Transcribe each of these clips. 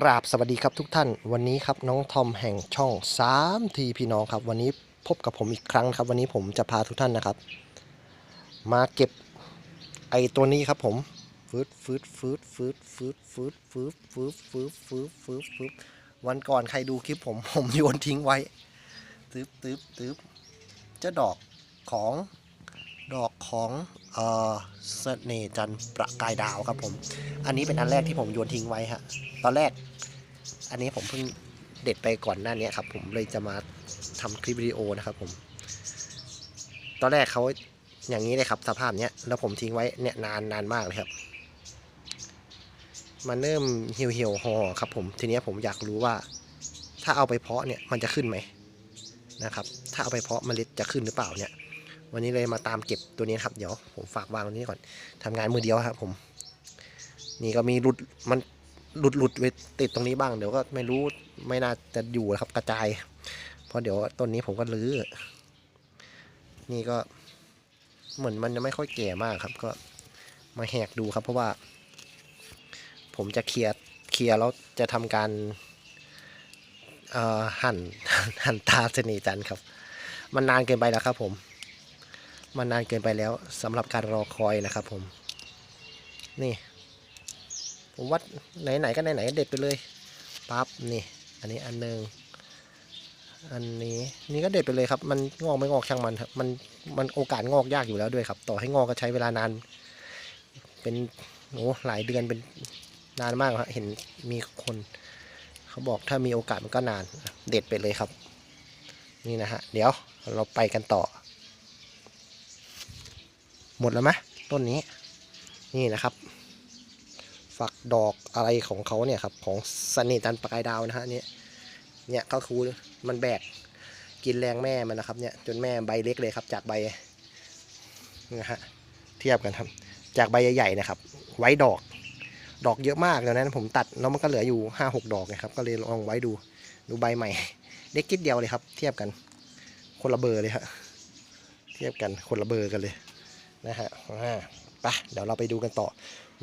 กราบสวัสดีครับทุกท่านวันนี้ครับน้องทอมแห่งช่อง3ทีพี่น้องครับ วันนี้พบกับผมอีกครั้งครับ วันนี้ผมจะพาทุกท่านนะครับ มาเก็บไอตัวนี้ครับผมฟืดฟืดฟืดฟืดฟืดฟืดฟืดฟืดฟืดฟืดฟืดฟืดวันก่อนใครดูคลิปผมผมโยนทิ้งไว้ตึ๊บตึ๊บตึ๊บเจ้าดอกของดอกของ เอ่อเสน่ห์จันประกายดาวครับผม อันนี้เป็นอันแรกที่ผมโยนทิ้งไว้ฮะ ตอนแรก อันนี้ผมเพิ่งเด็ดไปก่อนหน้านี้ครับ ผมเลยจะมาทำคลิปวิดีโอนะครับผม ตอนแรกเขาอย่างนี้เลยครับ สภาพเนี้ย แล้วผมทิ้งไว้เนี่ยนานนานมากเลยครับ มันเริ่มเหี่ยวเหี่ยวห่อครับ ผม ทีนี้ผมอยากรู้ว่า ถ้าเอาไปเพาะเนี่ยมันจะขึ้นไหมนะครับ ถ้าเอาไปเพาะเมล็ดจะขึ้นหรือเปล่าเนี่ย วันนี้เลยมาตามเก็บตัวนี้ครับ เดี๋ยวผมฝากวางตรงนี้ก่อนทำงานมือเดียวครับผม นี่ก็มีหลุดมันหลุดหลุดไปติดตรงนี้บ้าง เดี๋ยวก็ไม่รู้ไม่น่าจะอยู่นะครับกระจาย เพราะเดี๋ยวต้นนี้ผมก็รื้อ นี่ก็เหมือนมันจะไม่ค่อยแก่มากครับ ก็มาแหกดูครับ เพราะว่า ผมจะเคลียร์เคลียร์แล้วจะทำการหั่นหั่นตาเสน่ห์จันครับ มันนานเกินไปแล้วครับผม มันนานเกินไปแล้วสำหรับการรอคอยนะครับผม นี่ ผมวัดไหนๆก็ไหนๆเด็ดไปเลยปั๊บนี่ อันนี้อันหนึ่งอันนี้นี่ก็เด็ดไปเลยครับ มันงอกไม่งอกช่างมันครับมันมันโอกาสงอกยากอยู่แล้วด้วยครับ ต่อให้งอกก็ใช้เวลานาน เป็นโอ้หลายเดือนเป็นนานมากครับเห็นมีคนเขาบอกถ้ามีโอกาสมันก็นานเด็ดไปเลยครับ นี่นะฮะเดี๋ยวเราไปกันต่อ หมดแล้วไหมต้นนี้ นี่นะครับ ฝักดอกอะไรของเขาเนี่ยครับ ของสน่ห์จันประกายดาวนะฮะเนี่ยเนี่ยก็คือมันแบกกินแรงแม่มันนะครับเนี่ยจนแม่ใบเล็กเลยครับ จากใบนะฮะเทียบกันครับ จากใบใหญ่ๆนะครับ ไว้ดอก ดอกเยอะมากแล้วนั้นผมตัดแล้วมันก็เหลืออยู่ห้าหกดอกนะครับ ก็เลยลองไว้ดูดูใบใหม่ เล็กนิดเดียวเลยครับ เทียบกัน คนละเบอร์เลยฮะเทียบกันคนละเบอร์กันเลย นะฮะอ่าไปเดี๋ยวเราไปดูกันต่อ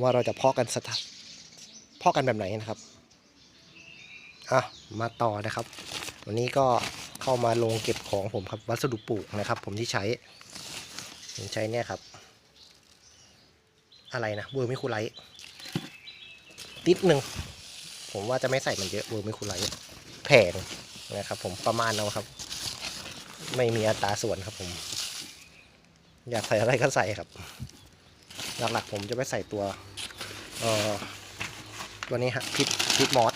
ว่าเราจะเพาะกันสถเพาะกันแบบไหนนะครับอะมาต่อนะครับ วันนี้ก็เข้ามาลงเก็บของผมครับวัสดุปลูกนะครับ ผมที่ใช้ผมใช้เนี่ยครับ อะไรนะเวอร์มิคูไลท์ติดหนึ่งผมว่าจะไม่ใส่มันเยอะเวอร์มิคูไลท์แพงนะครับ ผมประมาณเอาครับ ไม่มีอัตราส่วนครับผม อยากใส่อะไรก็ใส่ครับ หลักๆผมจะไปใส่ตัวเอ่อตัวนี้ฮะพิทพิทมอส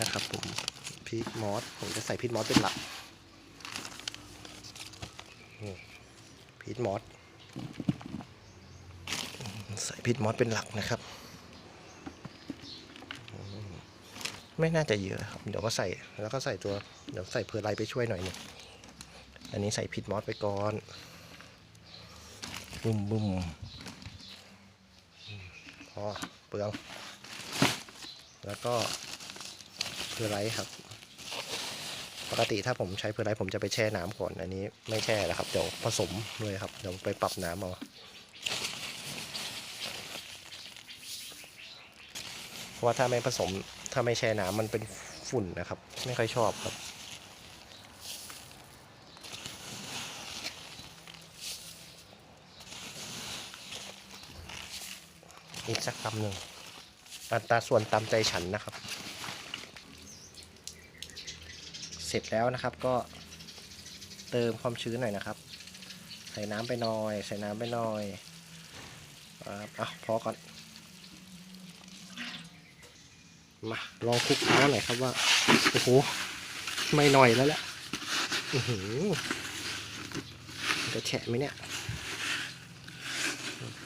นะครับผมพิทมอสผมจะใส่พิทมอสเป็นหลักนี่พิทมอสใส่พิทมอสเป็นหลักนะครับ ไม่น่าจะเยอะครับ เดี๋ยวก็ใส่แล้วก็ใส่ตัวเดี๋ยวใส่เพอร์ไลท์ไปช่วยหน่อยหนึง อันนี้ใส่พิทมอสไปก่อนบุ้มบุ้มพอเปลือง แล้วก็เพอร์ไลท์ครับ ปกติถ้าผมใช้เพอร์ไลท์ผมจะไปแช่น้ำก่อน อันนี้ไม่แช่แล้วครับ เดี๋ยวผสมเลยครับ เดี๋ยวไปปรับน้ำเอาเพราะว่าถ้าไม่ผสมถ้าไม่แช่น้ำมันเป็นฝุ่นนะครับ ไม่ค่อยชอบครับ อีกสักคำหนึ่งอัตราส่วนตามใจฉันนะครับ เสร็จแล้วนะครับก็เติมความชื้นหน่อยนะครับ ใส่น้ำไปหน่อย ใส่น้ำไปหน่อยครับอะพอก่อน มาลองคลุกน้ำหน่อยครับว่าโอ้โหไม่หน่อยแล้วแหละอือหือจะแฉะไหมเนี่ย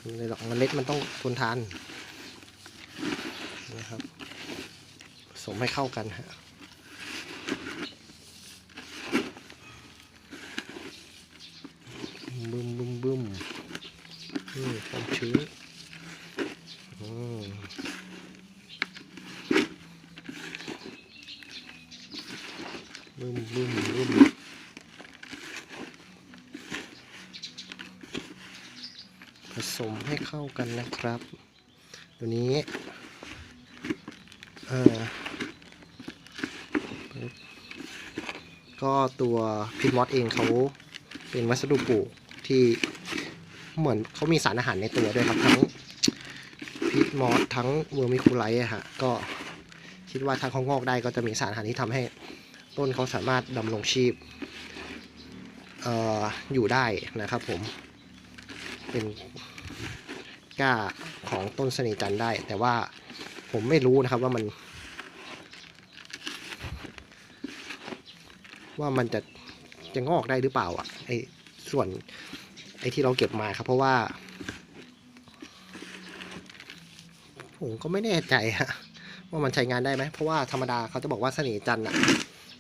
เลยหรอกเมล็ดมันต้องทนทานนะครับผสมให้เข้ากันฮะบึมบึมบึมนี่ความชื้นอืมบึมบึมบึม ผ สมให้เข้ากันนะครับ ตัวนี้ก็ตัวพิทมอสเองเขาเป็นวัสดุปลูกที่เหมือนเขามีสารอาหารในตัวด้วยครับ ทั้งพิทมอสทั้งเวอร์มิคูไลท์ฮะก็คิดว่าถ้าเขางอกได้ก็จะมีสารอาหารที่ทำให้ต้นเขาสามารถดำรงชีพอออยู่ได้นะครับผม เป็น ก้าของต้นสน่ห์จันได้ แต่ว่าผมไม่รู้นะครับว่ามัน ว่ามันจะจะงอกได้หรือเปล่าอะไอส่วนไอที่เราเก็บมาครับ เพราะว่า ผมก็ไม่แน่ใจฮะว่ามันใช้งานได้ไหมเพราะว่าธรรมดาเขาจะบอกว่าเสน่จันอะ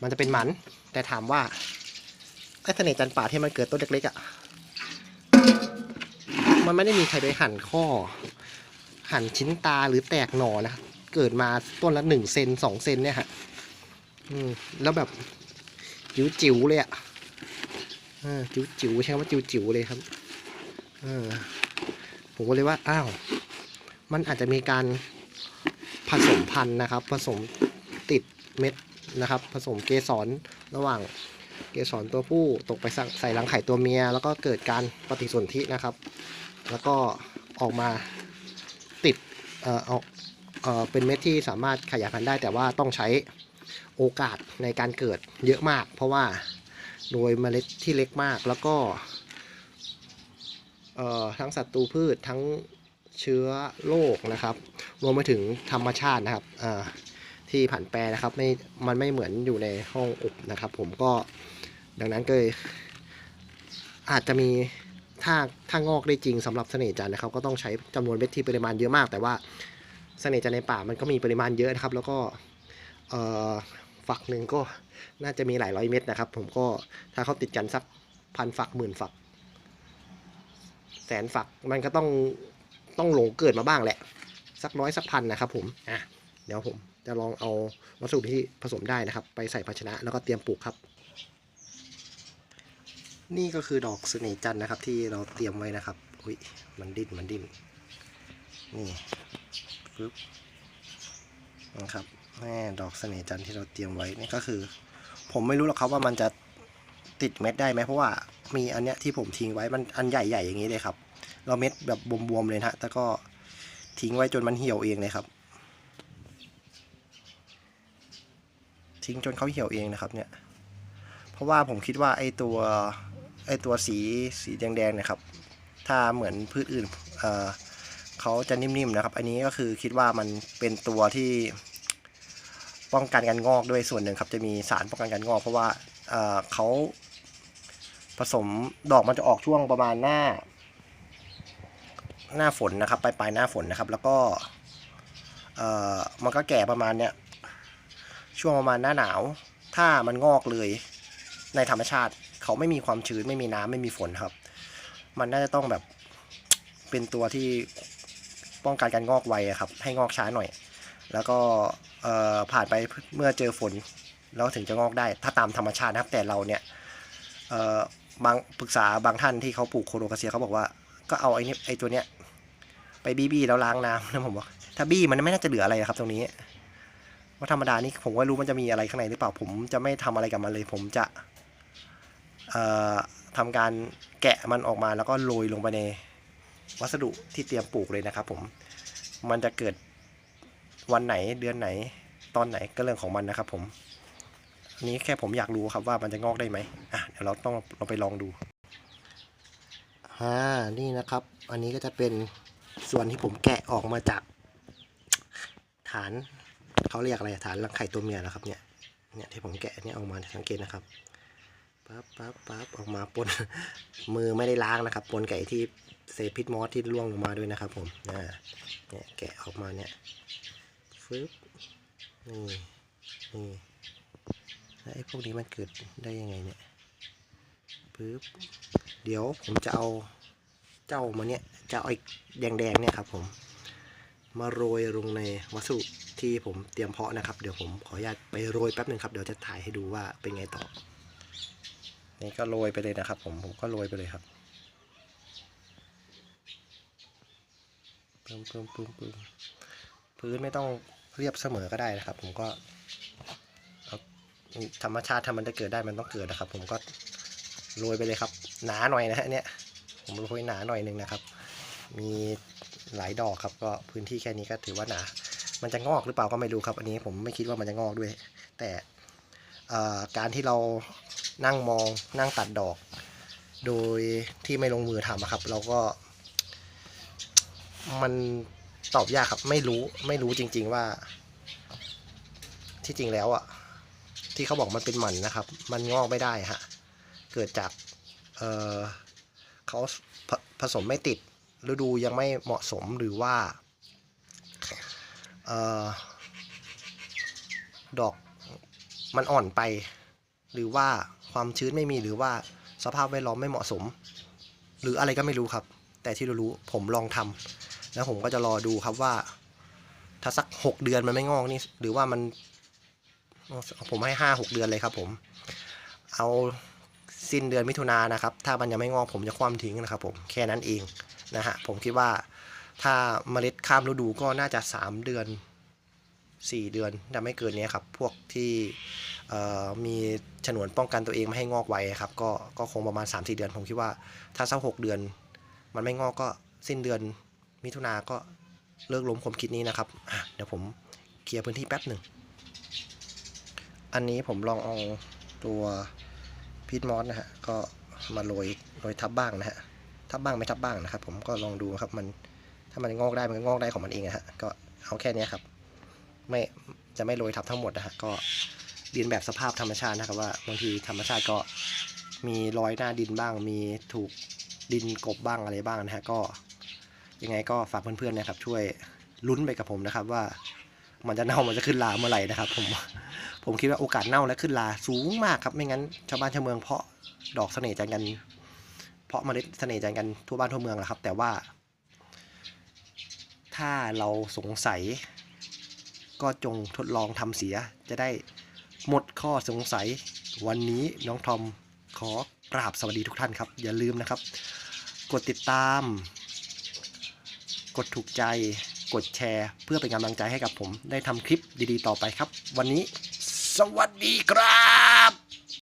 มันจะเป็นหมัน แต่ถามว่าไอเสน่จันป่าที่มันเกิดต้นเล็กๆอะ มันไม่ได้มีใครไปหั่นข้อ หั่นชิ้นตาหรือแตกหน่อนะเกิดมาต้นละหนึ่งเซนสองเซนเนี่ยฮะอืมแล้วแบบจิ๋วจิ๋วๆเลยอะ่ะจิ๋วจิ๋วๆใช่คำว่าจิ๋วจิ๋วๆเลยครับอผมก็เลยว่าอ้าวมันอาจจะมีการผสมพันธุ์นะครับ ผสมติดเม็ดนะครับ ผสมเกสรระหว่างเกสรตัวผู้ตกไปใส่ใส่รังไข่ตัวเมีย แล้วก็เกิดการปฏิสนธินะครับ แล้วก็ออกมาติดเอ่อออกเอ่อเป็นเม็ดที่สามารถขยายพันธุ์ได้แต่ว่าต้องใช้โอกาสในการเกิดเยอะมาก เพราะว่าโดยเมล็ดที่เล็กมากแล้วก็เอ่อทั้งศัตรูพืชทั้งเชื้อโรคนะครับรวมไปถึงธรรมชาตินะครับเอ่าที่ผันแปรนะครับไม่มันไม่เหมือนอยู่ในห้องอบนะครับ ผมก็ดังนั้นก็อาจจะมี ถ้าถ้างอกได้จริงสำหรับเสน่ห์จันนะครับก็ต้องใช้จำนวนเม็ดที่ปริมาณเยอะมาก แต่ว่าเสน่ห์จันในป่ามันก็มีปริมาณเยอะนะครับ แล้วก็เอ่อฝักหนึ่งก็น่าจะมีหลายร้อยเม็ดนะครับ ผมก็ถ้าเขาติดกันสักพันฝักหมื่นฝัก แสนฝักมันก็ต้องต้องหลงเกิดมาบ้างแหละ สักร้อยสักพันนะครับ ผมอะเดี๋ยวผมจะลองเอาวัสดุที่ผสมได้นะครับ ไปใส่ภาชนะแล้วก็เตรียมปลูกครับ นี่ก็คือดอกเสน่ห์จันทร์นะครับ ที่เราเตรียมไว้นะครับ อุ้ยมันดิ้นมันดิ้นนี่ปึ๊บนะครับแม่ดอกเสน่ห์จันทร์ที่เราเตรียมไว้นี่ก็คือ ผมไม่รู้หรอกครับว่ามันจะติดเม็ดได้ไหมเพราะว่ามีอันเนี้ยที่ผมทิ้งไว้มันอันใหญ่ๆอย่างนี้เลยครับ เราเม็ดแบบบวมๆเลยนะฮะแต่ก็ทิ้งไว้จนมันเหี่ยวเองเลยครับ ทิ้งจนเขาเหี่ยวเองนะครับเนี่ยเพราะว่าผมคิดว่าไอ้ตัว ไอตัวสีสีแดงๆนะครับ ถ้าเหมือนพืชอื่นเอ่อเขาจะนิ่มๆนะครับ อันนี้ก็คือคิดว่ามันเป็นตัวที่ป้องกันการงอกด้วยส่วนหนึ่งครับ จะมีสารป้องกันการงอก เพราะว่าเอ่อเขาผสมดอกมันจะออกช่วงประมาณหน้า หน้าฝนนะครับปลายปลายหน้าฝนนะครับ แล้วก็เอ่อมันก็แก่ประมาณเนี้ยช่วงประมาณหน้าหนาว ถ้ามันงอกเลยในธรรมชาติ เขาไม่มีความชื้นไม่มีน้ำไม่มีฝนครับ มันน่าจะต้องแบบเป็นตัวที่ป้องกันการงอกไวครับ ให้งอกช้าหน่อย แล้วก็ผ่านไปเมื่อเจอฝนแล้วถึงจะงอกได้ ถ้าตามธรรมชาตินะครับ แต่เราเนี่ยบางปรึกษาบางท่านที่เขาปลูกโคโรคาเซียเขาบอกว่าก็เอาไอ้นี่ไอ้ตัวเนี้ยไปบี้บี้แล้วล้างน้ำนะผมบอกถ้าบี้มันไม่น่าจะเหลืออะไระครับ ตรงนี้ว่าธรรมดานี่ผมก็รู้มันจะมีอะไรข้างในหรือเปล่าผมจะไม่ทำอะไรกับมันเลย ผมจะ ทำการแกะมันออกมาแล้วก็โรยลงไปในวัสดุที่เตรียมปลูกเลยนะครับผมมันจะเกิดวันไหนเดือนไหนตอนไหนก็เรื่องของมันนะครับผมอันนี้แค่ผมอยากรู้ครับว่ามันจะงอกได้ไหมอะเดี๋ยวเราต้องเราไปลองดูอ่านี่นะครับ อันนี้ก็จะเป็นส่วนที่ผมแกะออกมาจาก ฐานเขาเรียกอะไรฐานรังไข่ตัวเมียนะครับเนี่ยเนี่ยที่ผมแกะเนี่ยออกมาสังเกตนะครับ ปั๊บปั๊บปั๊บออกมาปน มือไม่ได้ล้างนะครับปนไก่ที่เศษพิษมอสที่ร่วงลงมาด้วยนะครับ ผมอ่เนี่ยแกะออกมาเนี่ยฟึบนี่นี่แล้วไอ้พวกนี้มันเกิดได้ยังไงเนี่ยปึ๊บเดี๋ยวผมจะเอาเจ้ามาเนี่ยจะเอาไอ้แดงๆเนี่ยครับ ผมมาโรยลงในวัสดุที่ผมเตรียมเพาะนะครับ เดี๋ยวผมขออนุญาตไปโรยแป๊บหนึ่งครับ เดี๋ยวจะถ่ายให้ดูว่าเป็นไงต่อ นี่ก็โรยไปเลยนะครับ ผมผมก็โรยไปเลยครับปึ้มปึ้มปึ้มปึ้มพื้นไม่ต้องเรียบเสมอก็ได้นะครับ ผมก็ธรรมชาติถ้ามันจะเกิดได้มันต้องเกิดนะครับ ผมก็โรยไปเลยครับ หนาหน่อยนะฮะเนี่ยผมโรยหนาหน่อยหนึงนะครับ มีหลายดอกครับ ก็พื้นที่แค่นี้ก็ถือว่าหนา มันจะงอกหรือเปล่าก็ไม่รู้ครับ อันนี้ผมไม่คิดว่ามันจะงอกด้วย แต่การที่เรา นั่งมองนั่งตัดดอก โดยที่ไม่ลงมือทำอะครับ เราก็ มันตอบยากครับ ไม่รู้ไม่รู้จริง ๆว่า ที่จริงแล้วอะ ที่เขาบอกมันเป็นหมันนะครับ มันงอกไม่ได้ฮะเกิดจากเเขาผสมไม่ติดฤดูยังไม่เหมาะสมหรือว่าออดอกมันอ่อนไป หรือว่า ความชื้นไม่มีหรือว่าสภาพแวดล้อมไม่เหมาะสม หรืออะไรก็ไม่รู้ครับ แต่ที่เรารู้ผมลองทำแล้วผมก็จะรอดูครับว่า ถ้าสักหกเดือนมันไม่งอกนี่ หรือว่ามัน ผมให้ห้าหกเดือนเลยครับ ผม เอาสิ้นเดือนมิถุนายนนะครับ ถ้ามันยังไม่งอกผมจะคว่ำทิ้งนะครับ ผมแค่นั้นเองนะฮะผมคิดว่าถ้าเมล็ดข้ามฤดูก็น่าจะสามเดือนสี่เดือนแต่ไม่เกินนี้ครับ พวกที่ มีฉนวนป้องกันตัวเองไม่ให้งอกไวครับก็ก็คงประมาณ 3 4 เดือนผมคิดว่า ถ้าสักหกเดือน มันไม่งอกก็สิ้นเดือนมิถุนาก็เลิกล้มความคิดนี้นะครับเดี๋ยวผมเคลียร์พื้นที่แป๊บหนึ่ง อันนี้ผมลองเอาตัวพีทมอสนะฮะก็มาโรยโรยทับบ้างนะฮะทับบ้างไม่ทับบ้างนะครับ ผมก็ลองดูครับมันถ้ามันงอกได้มันก็งอกได้ของมันเองนะฮะก็เอาแค่นี้ครับ ไม่จะไม่โรยทับทั้งหมดนะฮะก็ เรียนแบบสภาพธรรมชาตินะครับว่าบางทีธรรมชาติก็มีรอยหน้าดินบ้าง มีถูกดินกบบ้างอะไรบ้างนะฮะก็ยังไงก็ฝากเพื่อนๆนะครับ ช่วยลุ้นไปกับผมนะครับว่ามันจะเน่ามันจะขึ้นลาเมื่อไหร่นะครับ ผมผมคิดว่าโอกาสเน่าและขึ้นลาสูงมากครับไม่งั้นชาวบ้านชาวเมืองเพาะดอกเสน่ห์จันกัน เพาะเมล็ดเสน่ห์จันกันทั่วบ้านทั่วเมืองแหละครับ แต่ว่า ถ้าเราสงสัย ก็จงทดลองทำเสียจะได้ หมดข้อสงสัย วันนี้น้องทอมขอกราบสวัสดีทุกท่านครับ อย่าลืมนะครับ กดติดตาม กดถูกใจ กดแชร์ เพื่อเป็นกำลังใจให้กับผม ได้ทำคลิปดีๆ ต่อไปครับ วันนี้ สวัสดีครับ